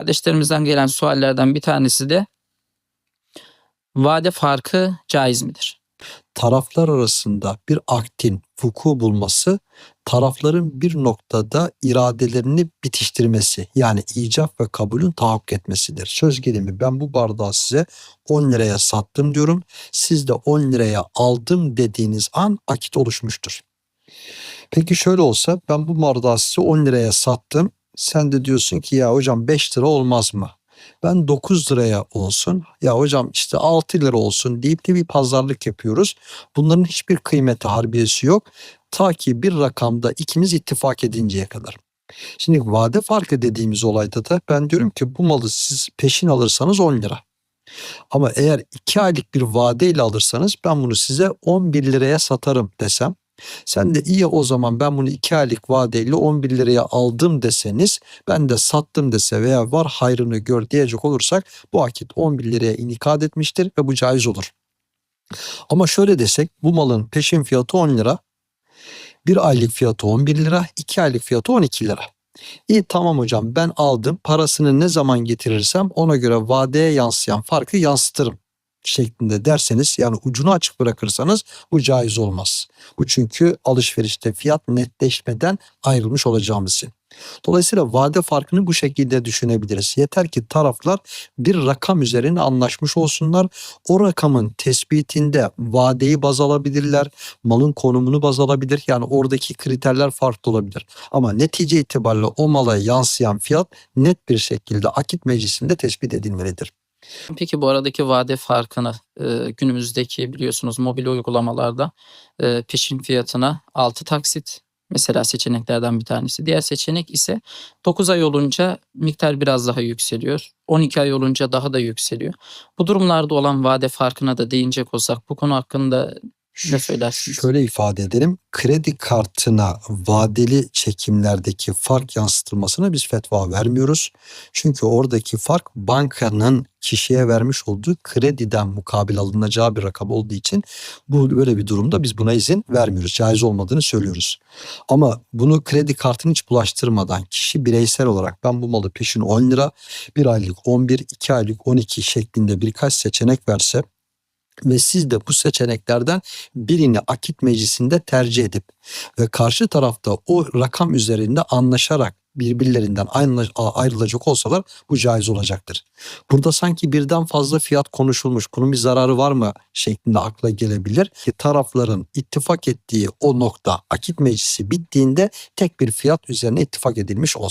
Kardeşlerimizden gelen suallerden bir tanesi de vade farkı caiz midir? taraflar arasında bir aktin vuku bulması tarafların bir noktada iradelerini bitiştirmesi yani icap ve kabulün tahakkuk etmesidir. Söz gelimi ben bu bardağı size 10 liraya sattım diyorum. Siz de 10 liraya aldım dediğiniz an akit oluşmuştur. Peki şöyle olsa ben bu bardağı size 10 liraya sattım. Sen de diyorsun ki ya hocam 5 lira olmaz mı? Ben 9 liraya olsun ya hocam işte 6 lira olsun deyip de bir pazarlık yapıyoruz. Bunların hiçbir kıymeti harbiyesi yok. Ta ki bir rakamda ikimiz ittifak edinceye kadar. Şimdi vade farkı dediğimiz olayda da ben diyorum ki bu malı siz peşin alırsanız 10 lira. Ama eğer 2 aylık bir vadeyle alırsanız ben bunu size 11 liraya satarım desem sen de iyi o zaman ben bunu 2 aylık vadeyle 11 liraya aldım deseniz ben de sattım dese veya var hayrını gör diyecek olursak bu akit 11 liraya inikat etmiştir ve bu caiz olur. Ama şöyle desek bu malın peşin fiyatı 10 lira, bir aylık fiyatı 11 lira, 2 aylık fiyatı 12 lira. İyi tamam hocam ben aldım parasını ne zaman getirirsem ona göre vadeye yansıyan farkı yansıtırım şeklinde derseniz yani ucunu açık bırakırsanız bu caiz olmaz. Bu çünkü alışverişte fiyat netleşmeden ayrılmış olacağımız için. Dolayısıyla vade farkını bu şekilde düşünebiliriz. Yeter ki taraflar bir rakam üzerine anlaşmış olsunlar. O rakamın tespitinde vadeyi baz alabilirler, malın konumunu baz alabilir. Yani oradaki kriterler farklı olabilir. Ama netice itibariyle o mala yansıyan fiyat net bir şekilde akit meclisinde tespit edilmelidir. Peki bu aradaki vade farkını e, günümüzdeki biliyorsunuz mobil uygulamalarda e, peşin fiyatına 6 taksit mesela seçeneklerden bir tanesi. Diğer seçenek ise 9 ay olunca miktar biraz daha yükseliyor. 12 ay olunca daha da yükseliyor. Bu durumlarda olan vade farkına da değinecek olsak bu konu hakkında ne söylersiniz? Şöyle ifade edelim. Kredi kartına vadeli çekimlerdeki fark yansıtılmasına biz fetva vermiyoruz. Çünkü oradaki fark bankanın kişiye vermiş olduğu krediden mukabil alınacağı bir rakam olduğu için bu böyle bir durumda biz buna izin vermiyoruz. Caiz olmadığını söylüyoruz. Ama bunu kredi kartını hiç bulaştırmadan kişi bireysel olarak ben bu malı peşin 10 lira, bir aylık 11, iki aylık 12 şeklinde birkaç seçenek verse ve siz de bu seçeneklerden birini akit meclisinde tercih edip ve karşı tarafta o rakam üzerinde anlaşarak birbirlerinden ayrılacak olsalar bu caiz olacaktır. Burada sanki birden fazla fiyat konuşulmuş, bunun bir zararı var mı şeklinde akla gelebilir ki tarafların ittifak ettiği o nokta akit meclisi bittiğinde tek bir fiyat üzerine ittifak edilmiş olsun.